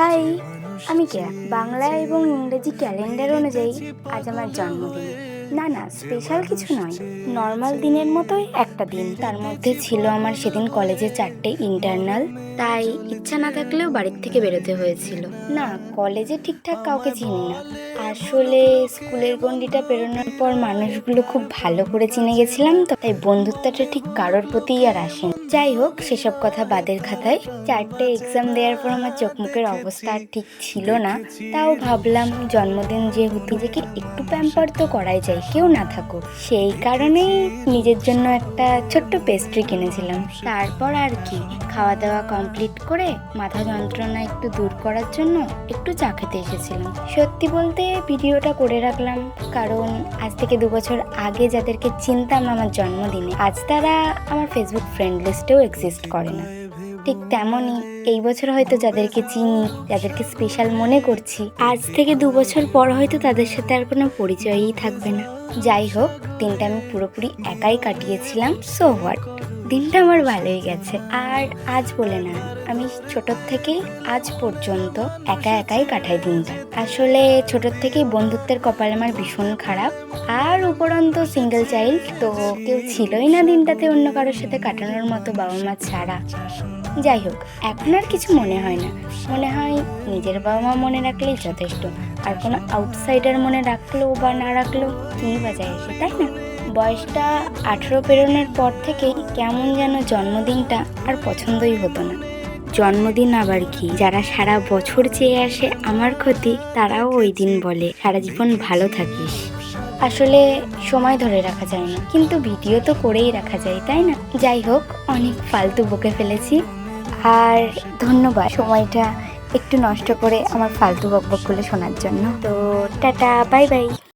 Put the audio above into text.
High আমি কেয়া বাংলা এবং ইংরেজি ক্যালেন্ডার অনুযায়ী আজ আমার জন্মদিন। না না স্পেশাল কিছু নয়। নর্মাল দিনের মতোই একটা দিন। তার মধ্যে ছিল আমার সেদিন কলেজে চারটে ইন্টারনাল তাই ইচ্ছা না থাকলেও বাড়ির থেকে বেরোতে হয়েছিল। না কলেজে ঠিকঠাক কাউকে চিনি না। আসলে স্কুলের গন্ডিটা পেরোনোর পর মানুষগুলো খুব ভালো করে চিনে গেছিলাম তো তাই বন্ধুত্বটা ঠিক কারোর প্রতিই আর আসেনি। যাই হোক সেসব কথা বাদের খাতায়। চারটে এক্সাম দেওয়ার পর আমার চোখ মুখের অবস্থা আর ঠিক ছিল না। তাও ভাবলাম জন্মদিন যেহেতু নিজেকে একটু প্যাম্পার তো করাই যায়। কেউ না থাকুক। সেই কারণেই নিজের জন্য একটা ছোট্ট পেস্ট্রি কিনেছিলাম। তারপর আর কি খাওয়া দাওয়া কমপ্লিট করে মাথা যন্ত্রণা একটু দূর করার জন্য একটু চা খেতে এসেছিলাম। সত্যি বলতে ভিডিওটা করে রাখলাম, কারণ আজ থেকে দু বছর আগে যাদেরকে চিনতাম আমার জন্মদিনে, আজ তারা আমার ফেসবুক ফ্রেন্ড লিস্টেও এক্সিস্ট করে না। ঠিক তেমনই। এই বছর হয়তো যাদেরকে চিনি, যাদেরকে স্পেশাল মনে করছি, আজ থেকে দু বছর পর হয়তো তাদের সাথে আর কোনো পরিচয়ই থাকবে না। যাই হোক, দিনটা আমি পুরোপুরি একাই কাটিয়েছিলাম সো হোয়াট দিনটা আমার ভালোই গেছে। আর আজ বলে না, আমি ছোটোর থেকেই আজ পর্যন্ত একা একাই কাটাই দিনটা। আসলে ছোটোর থেকেই বন্ধুত্বের কপাল আমার ভীষণ খারাপ। আর উপরন্ত সিঙ্গেল চাইল্ড তো কেউ ছিলই না দিনটাতে অন্য কারোর সাথে কাটানোর মতো বাবা মা ছাড়া। যাই হোক, এখন আর কিছু মনে হয় না। মনে হয় নিজের বাবা মা মনে রাখলেই যথেষ্ট। আর কোনো আউটসাইডার মনে রাখলেও বা না রাখলেও কী বা যায় আসে তাই না? বয়সটা আঠেরো পেরোনোর পর থেকেই কেমন যেন জন্মদিনটা আর পছন্দই হতো না। জন্মদিন আবার কি? যারা সারা বছর চেয়ে আসে আমার ক্ষতি, তারাও ওই দিন বলে, সারা জীবন ভালো থাকিস। আসলে সময় ধরে রাখা যায় না। কিন্তু ভিডিও তো করেই রাখা যায়, তাই না? যাই হোক, অনেক ফালতু বকে ফেলেছি। আর ধন্যবাদ সময়টা একটু নষ্ট করে আমার ফালতু বকবকগুলো শোনার জন্য। তো টাটা, বাই বাই।